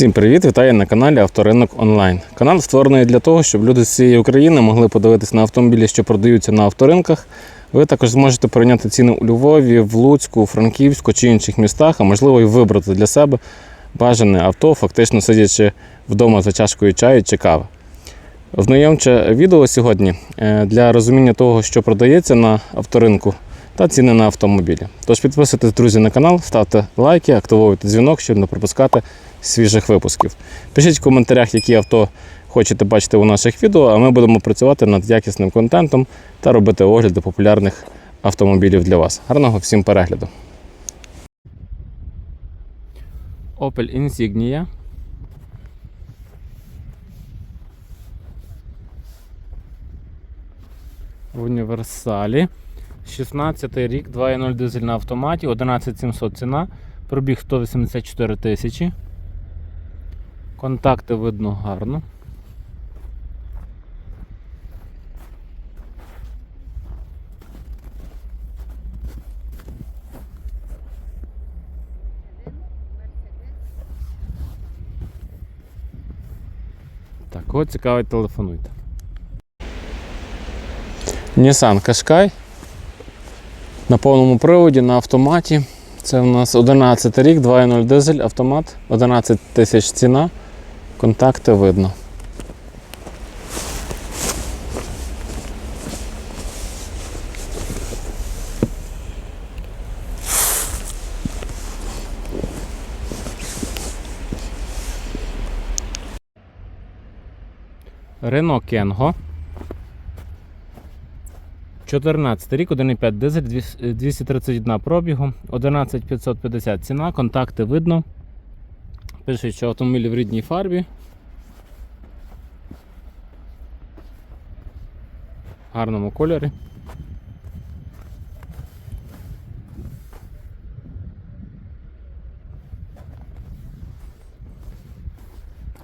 Всім привіт! Вітаю на каналі Авторинок Онлайн. Канал створений для того, щоб люди з всієї України могли подивитися на автомобілі, що продаються на авторинках. Ви також зможете порівняти ціни у Львові, в Луцьку, Франківську чи інших містах, а можливо і вибрати для себе бажане авто, фактично сидячи вдома за чашкою чаю чи кави. Знайомче відео сьогодні е, для розуміння того, що продається на авторинку та ціни на автомобілі. Тож підписуйтесь, друзі, на канал, ставте лайки, активуйте дзвінок, щоб не пропускати свіжих випусків. Пишіть в коментарях, які авто хочете бачити у наших відео, а ми будемо працювати над якісним контентом та робити огляди популярних автомобілів для вас. Гарного всім перегляду. Opel Insignia. В універсалі. 16 рік, 2.0 дизель на автоматі, 11700 ціна, пробіг 184 тисячі. Контакти видно гарно. Так, кого цікавить, телефонуйте. Nissan Qashqai на повному приводі на автоматі. Це у нас 11 рік, 2.0 дизель, автомат, 11 тисяч ціна. Контакти видно. Рено Кенго. 14 рік, 1,5 дизель, 231 пробігу, 11550 ціна, контакти видно. Пише, що автомобіль в рідній фарбі. Гарному кольорі.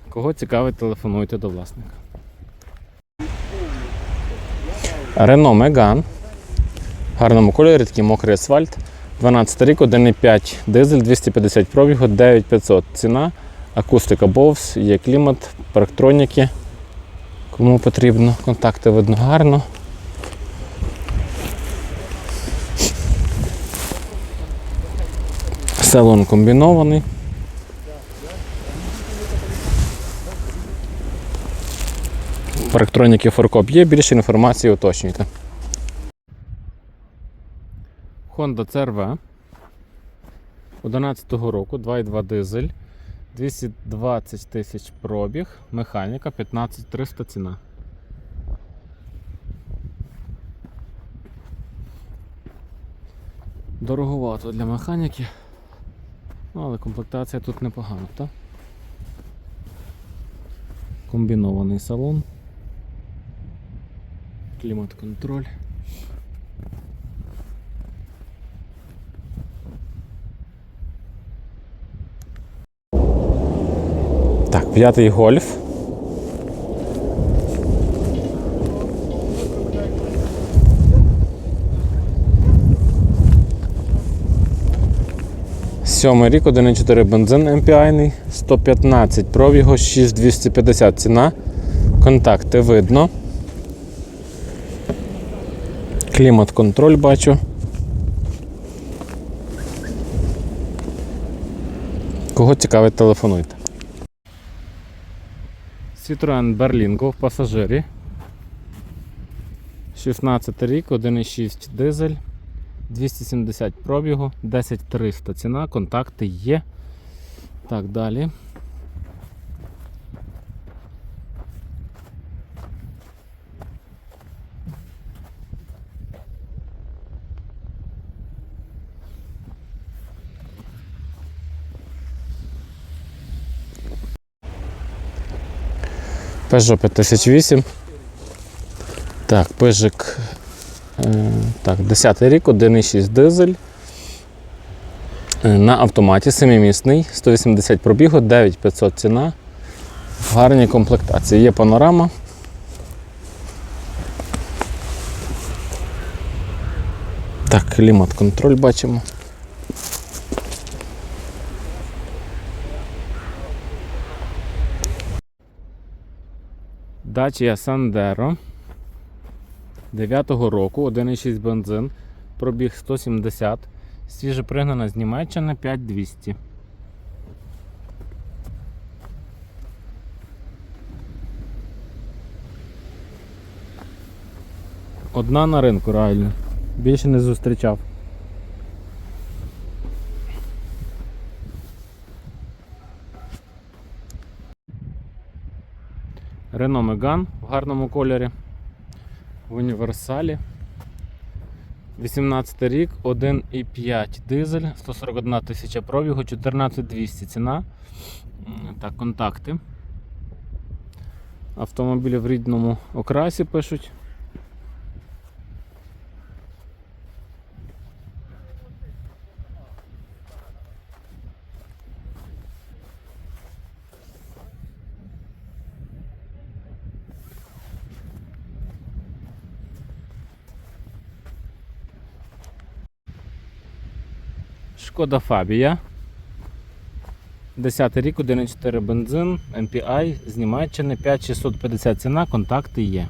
Кого цікавить, телефонуйте до власника. Рено Меган. Гарному кольорі, такий мокрий асфальт. 12 рік, 1,5 дизель, 250 пробігу, 9500 ціна, акустика Bose, є клімат, парктроніки. Кому потрібно, контакти видно гарно. Салон комбінований. Парктроніки форкоп є, більше інформації уточнюйте. Honda CRV 11 року, 2,2 дизель, 220 тисяч пробіг, механіка 15300 ціна. Дороговато для механіки, ну, але комплектація тут непогана, так? Комбінований салон, клімат-контроль. Так, п'ятий гольф. Сьомий рік, 1,4 бензин MPI, 115 пробігу, 6250 ціна. Контакти видно. Клімат-контроль бачу. Кого цікавить, телефонуйте. Citroen Berlingo в пасажирі. 16 рік, 1,6 дизель, 270 пробігу, 10300 ціна, контакти є. Так, далі. Peugeot 5008. Так, пижик. Е, так, 10 й рік, 1,6 дизель. Е, На автоматі 7-місний, 180 пробігу, 9500 ціна. В гарній комплектації. Є панорама. Так, клімат-контроль бачимо. Dacia Sandero 9-го року, 1,6 бензин, пробіг 170, свіже пригнана з Німеччини 5200. Одна на ринку реально. Більше не зустрічав. Renault Megane в гарному кольорі. В універсалі. 18 рік, 1,5 дизель, 141 тисяча пробігу, 14200 ціна. та контакти. Автомобілі в рідному окрасі пишуть. Шкода Фабія. 10 рік, 1,4 бензин, MPI з Німеччини, 5650 ціна, контакти є.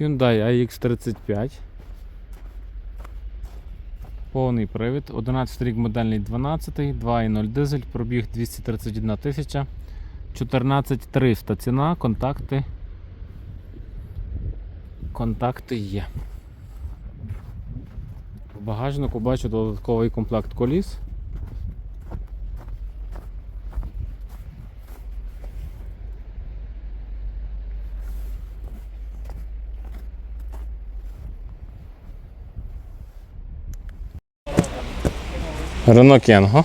Hyundai iX35. Повний привід, 11 рік модельний 12, 2.0 дизель, пробіг 231 тисяча, 14300 ціна, контакти. Контакти є. В багажнику бачу додатковий комплект коліс. Рено Кенго.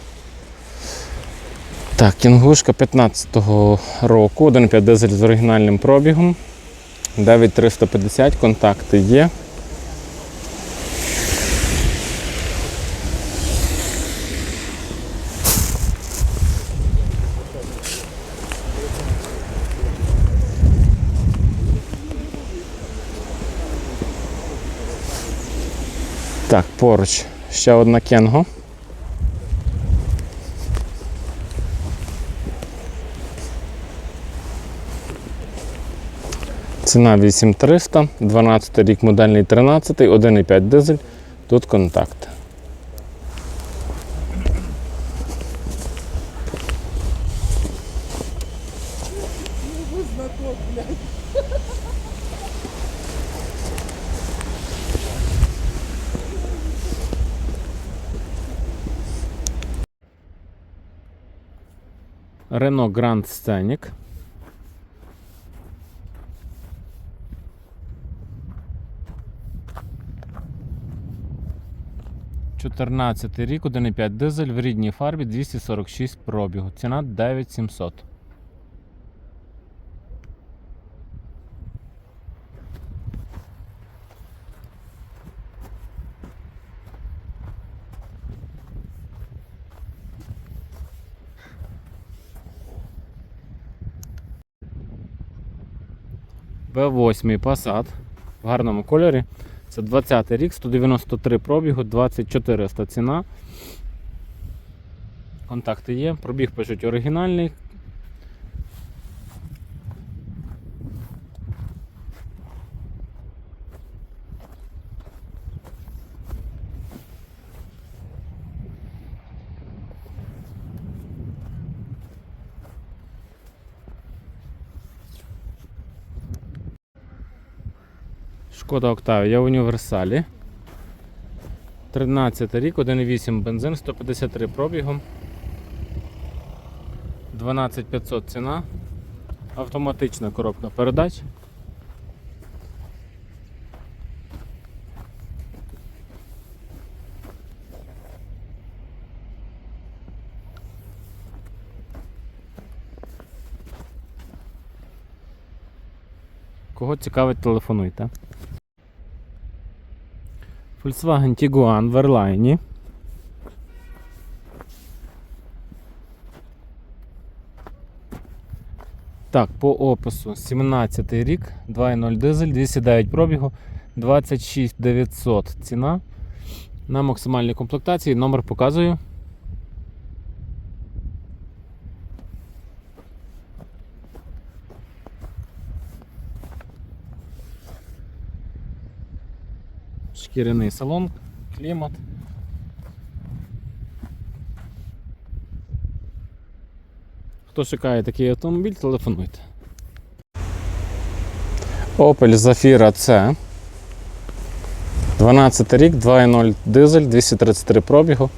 Так, кінгушка 15-го року, 1,5 дизель з оригінальним пробігом. 9350, контакти є. Так, поруч ще одна кенго. Ціна 8300, 12 рік модельний 13, 1,5 дизель. Тут контакт. Renault Grand Scenic. Чотирнадцятий рік, 1,5 дизель в рідній фарбі 246 пробігу. Ціна 9700. Б8 Passat в гарному кольорі. Це 20 рік, 193 пробігу, 2400 ціна. Контакти є. Пробіг пишуть оригінальний. Шкода Октавія в універсалі. 13 рік, 1,8 бензин, 153 пробігом. 12500 ціна. Автоматична коробка передач. Кого цікавить, телефонуйте. Volkswagen Tiguan в Ерлайні. Так, по опису 17 рік, 2.0 дизель, 209 пробігу, 26 900 ціна. На максимальній комплектації номер показую. Шкіряний салон, клімат. Хто шукає такий автомобіль, телефонуйте. Opel Zafira C. 12 рік, 2.0 дизель, 233 пробігу,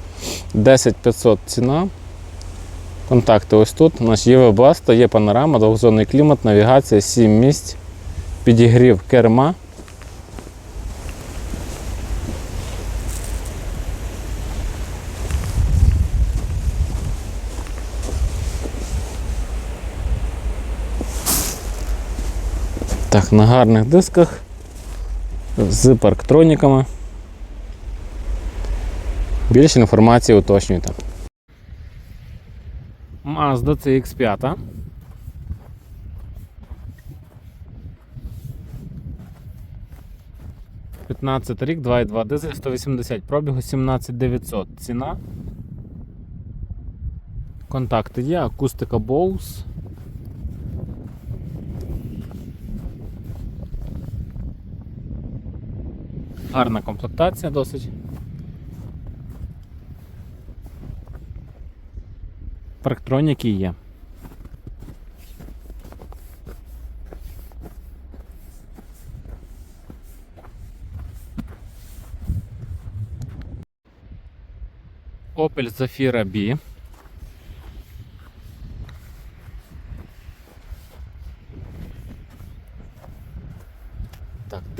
10500 ціна. Контакти ось тут. У нас є вебаста, є панорама, двохзонний клімат, навігація, 7 місць, підігрів керма. На гарних дисках з парктроніками. Більше інформації уточнюйте. Mazda CX5. П'ятнадцятий рік, 2.2 дизель, 180 пробігу, 17900 ціна. Контакти є, акустика Bose. Гарна комплектація досить. Парктроніки є. Opel Zafira B.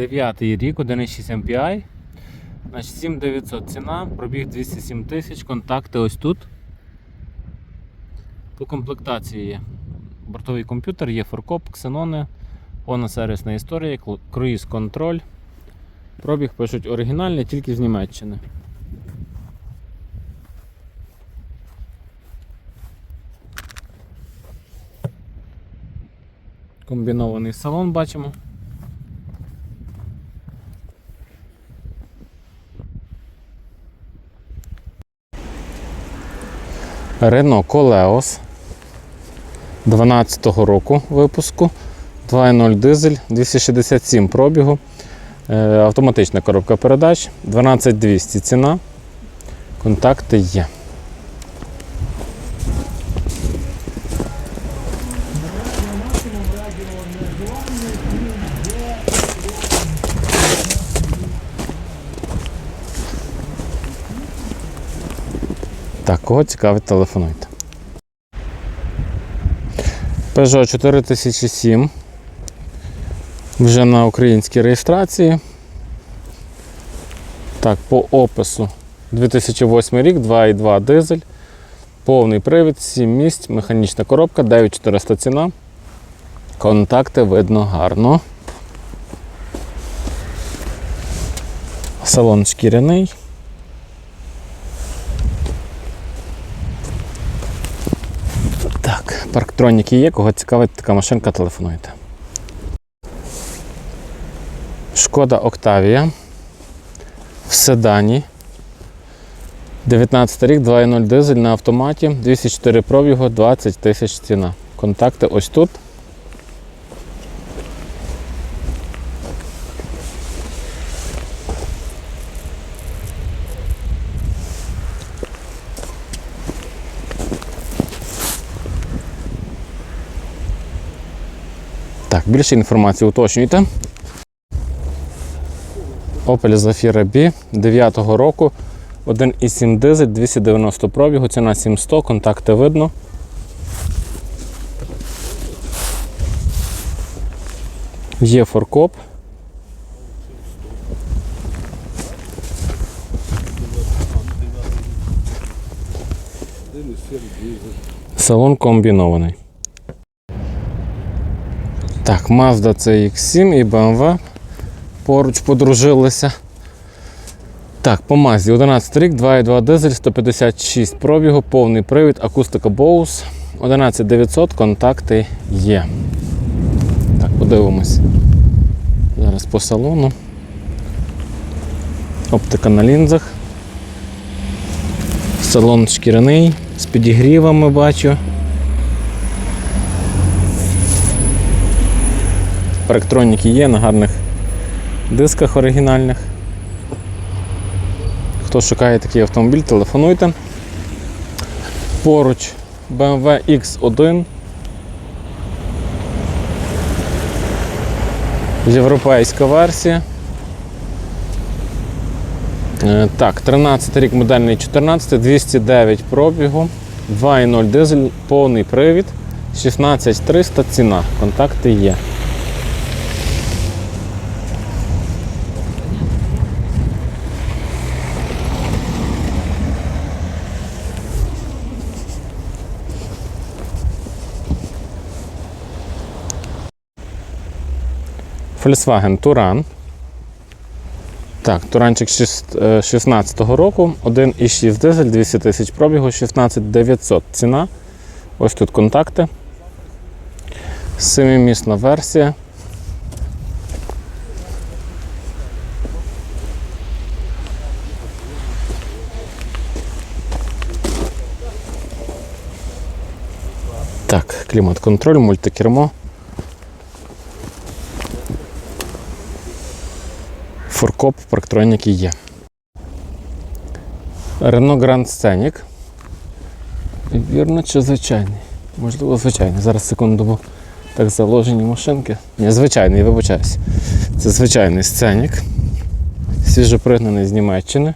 9 рік, 1,6 MPI. Значить, 7900 ціна, пробіг 207 тисяч, контакти ось тут. По комплектації є бортовий комп'ютер, є форкоп, ксенони, повна сервісна історія, круїз контроль. Пробіг пишуть оригінальний, тільки з Німеччини. Комбінований салон бачимо. Renault Coleos 12-го року випуску. 2.0 дизель, 267 пробігу. Е, Автоматична коробка передач, 12200 ціна. Контакти є. Так, кого цікавить, телефонуйте. Peugeot 4007. Вже на українській реєстрації. Так, по опису 2008 рік, 2,2 дизель, повний привід, 7 місць, механічна коробка, 9400 ціна. Контакти видно гарно. Салон шкіряний. Так, парктроніки є, кого цікавить така машинка, телефонуйте. Шкода Октавія в седані. 19 рік, 2.0 дизель на автоматі, 204 пробігу, 20 тисяч ціна. Контакти ось тут. Більше інформації уточнюйте. Opel Zafira B 9-го року. 1,7 дизель, 290 пробігу, ціна 700, контакти видно. Є форкоп. Салон комбінований. Так, Mazda CX7 і BMW поруч подружилися. Так, по Mazda 11 рік, 2,2 дизель, 156 пробігу, повний привід, акустика Bose. 11900, контакти є. Так, подивимось. Зараз по салону. Оптика на лінзах. Салон шкіряний, з підігрівами бачу. Парктроніки є на гарних дисках оригінальних. Хто шукає такий автомобіль, телефонуйте. Поруч BMW X1. Європейська версія. Е, Так, 13 рік модельний 14, 209 пробігу, 2.0 дизель, повний привід, 16300 ціна. Контакти є. Volkswagen Туран. Так, Туранчик 16-го року, 1,6 дизель, 200 тисяч пробігу, 16900 ціна. Ось тут контакти. Семимісна версія. Так, клімат-контроль, мультикермо. Фуркоп, парктроніки є. Renault Grand Scenic. Вірно чи звичайний? Можливо, звичайний. Зараз секунду, бо так заложені машинки. Ні, звичайний, вибачаюсь. Це звичайний Scenic. Свіжопригнаний з Німеччини.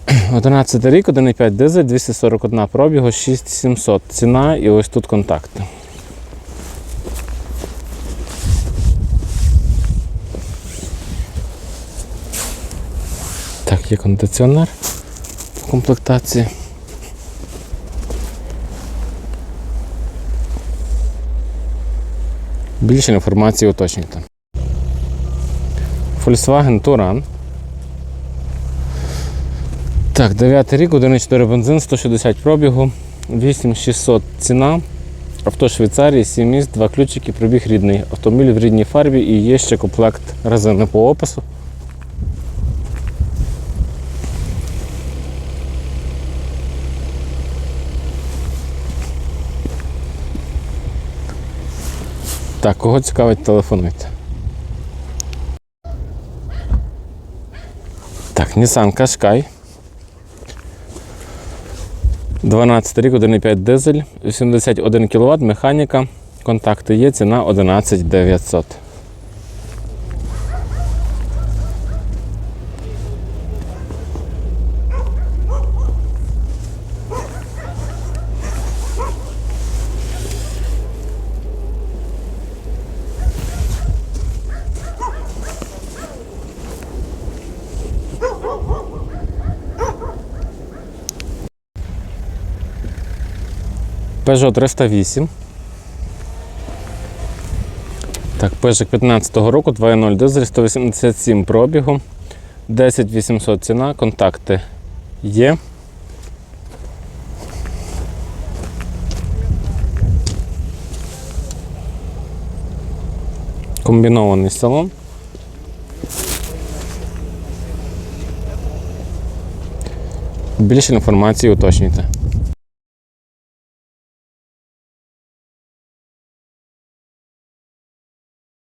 11 рік, 1,5 дизель, 241 пробігу, 6700 ціна і ось тут контакти. Є кондиціонер в комплектації. Більше інформації уточнюйте. Volkswagen Touran. Так, 9 рік, 1,4 бензин, 160 пробігу, 8600 ціна. Авто Швейцарії, 7 місць, 2 ключики, пробіг рідний. Автомобіль в рідній фарбі і є ще комплект резини по опису. Так, кого цікавить, телефонуйте. Так, Nissan Qashqai. 12 рік, 1,5 дизель, 81 кВт, механіка. Контакти є, ціна 11 900. Peugeot 308. Так, Peugeot 15-го року, 2.0 дизель, 187 пробігу, 10 800 ціна, контакти є. Комбінований салон. Більше інформації уточнюйте.